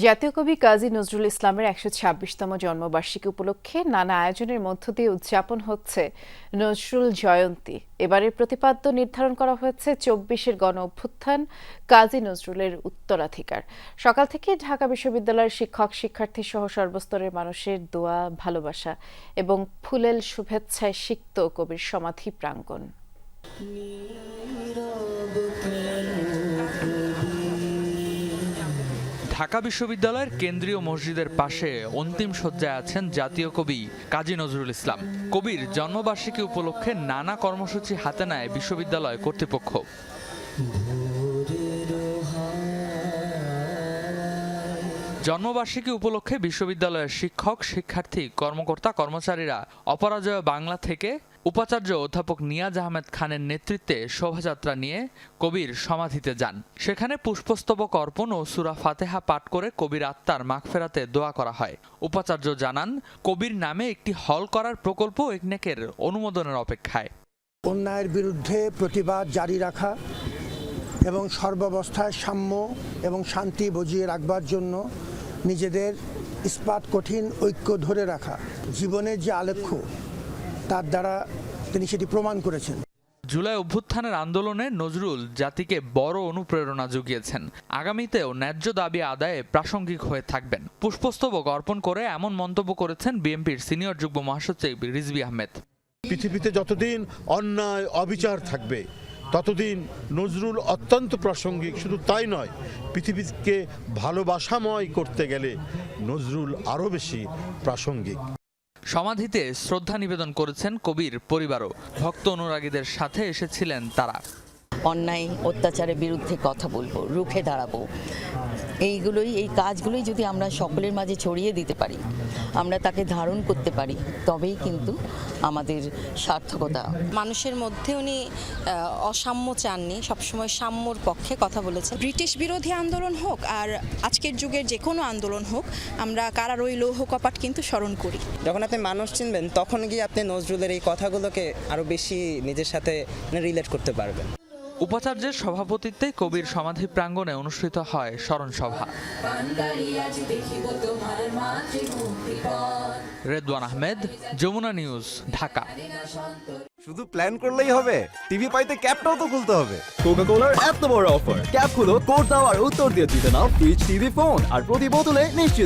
জাতীয় কবি কাজী নজরুল ইসলামের একশো ছাব্বিশতম জন্মবার্ষিকী উপলক্ষে নানা আয়োজনের মধ্য দিয়ে উদযাপন হচ্ছে নজরুল জয়ন্তী। এবারের প্রতিপাদ্য নির্ধারণ করা হয়েছে চব্বিশের গণ অভ্যুত্থান, কাজী নজরুলের উত্তরাধিকার। সকাল থেকে ঢাকা বিশ্ববিদ্যালয়ের শিক্ষক, শিক্ষার্থী সহ সর্বস্তরের মানুষের দোয়া, ভালোবাসা এবং ফুলেল শুভেচ্ছায় সিক্ত কবির সমাধি প্রাঙ্গণ। ঢাকা বিশ্ববিদ্যালয়ের কেন্দ্রীয় মসজিদের পাশে অন্তিম শয্যায় আছেন জাতীয় কবি কাজী নজরুল ইসলাম। কবির জন্মবার্ষিকী উপলক্ষে নানা কর্মসূচি হাতে নেয় বিশ্ববিদ্যালয় কর্তৃপক্ষ। জন্মবার্ষিকী উপলক্ষে বিশ্ববিদ্যালয়ের শিক্ষক, শিক্ষার্থী, কর্মকর্তা, কর্মচারীরা অপরাজয় বাংলা থেকে উপাচার্য অধ্যাপক নিয়াজ আহমেদ খানের নেতৃত্বে শোভাযাত্রা নিয়ে কবির সমাধিতে যান। সেখানে পুষ্পস্তবক অর্পণ ও সুরা ফাতেহা পাঠ করে কবির আত্মার মাগফেরাতে দোয়া করা হয়। উপাচার্য জানান, কবির নামে একটি হল করার প্রকল্প একনেকের অনুমোদনের অপেক্ষায়। অন্যায়ের বিরুদ্ধে প্রতিবাদ জারি রাখা এবং সর্বাবস্থায় সাম্য এবং শান্তি বজিয়ে রাখবার জন্য নিজেদের ইস্পাত কঠিন ঐক্য ধরে রাখা, জীবনের যে আলেখ্য, তার দ্বারা তিনি সেটি প্রমাণ করেছেন। জুলাই অভ্যুত্থানের আন্দোলনে নজরুল জাতিকে বড় অনুপ্রেরণা জুগিয়েছেন। আগামীতেও ন্যায্য দাবি আদায়ে প্রাসঙ্গিক হয়ে থাকবেন। পুষ্পস্তবক অর্পণ করে এমন মন্তব্য করেছেন বিএনপির সিনিয়র যুগ্ম মহাসচিব রিজবি আহমেদ। পৃথিবীতে যতদিন অন্যায় অবিচার থাকবে ততদিন নজরুল অত্যন্ত প্রাসঙ্গিক। শুধু তাই নয় পৃথিবীকে ভালোবাসাময় করতে গেলে নজরুল আরও বেশি প্রাসঙ্গিক। সমাধিতে শ্রদ্ধা নিবেদন করেছেন কবির পরিবারও। ভক্ত অনুরাগীদের সাথে এসেছিলেন তারা। অন্যায়, অত্যাচারের বিরুদ্ধে কথা বলব, রুখে দাঁড়াবো। এইগুলোই এই কাজগুলোই যদি আমরা সকলের মাঝে ছড়িয়ে দিতে পারি আমরা তাকে ধারণ করতে পারি তবেই কিন্তু আমাদের সার্থকতা। মানুষের মধ্যে উনি অসাম্য চাননি সবসময় সাম্যর পক্ষে কথা বলেছেন। ব্রিটিশ বিরোধী আন্দোলন হোক আর আজকের যুগের যে কোনো আন্দোলন হোক আমরা কারার ওই লৌহ কপাট কিন্তু স্মরণ করি। যখন আপনি মানুষ চিনবেন তখন গিয়ে আপনি নজরুলের এই কথাগুলোকে আরও বেশি নিজের সাথে রিলেট করতে পারবেন। উপাচার্যের সভাপতিত্বে কবির সমাধি প্রাঙ্গণে অনুষ্ঠিত হয় স্মরণ সভা রেদওয়ান আহমেদ যমুনা নিউজ ঢাকা। শুধু প্ল্যান করলেই হবে। টিভি পাইতে ক্যাপটাও তো খুলতে হবে। কোকা কোলার এত বড় অফার ক্যাপ খুলো কোড দাও আর উত্তর দিয়ে জিতে নাও ফ্রিজ টিভি ফোন আর প্রতি বোতলে নিশ্চিত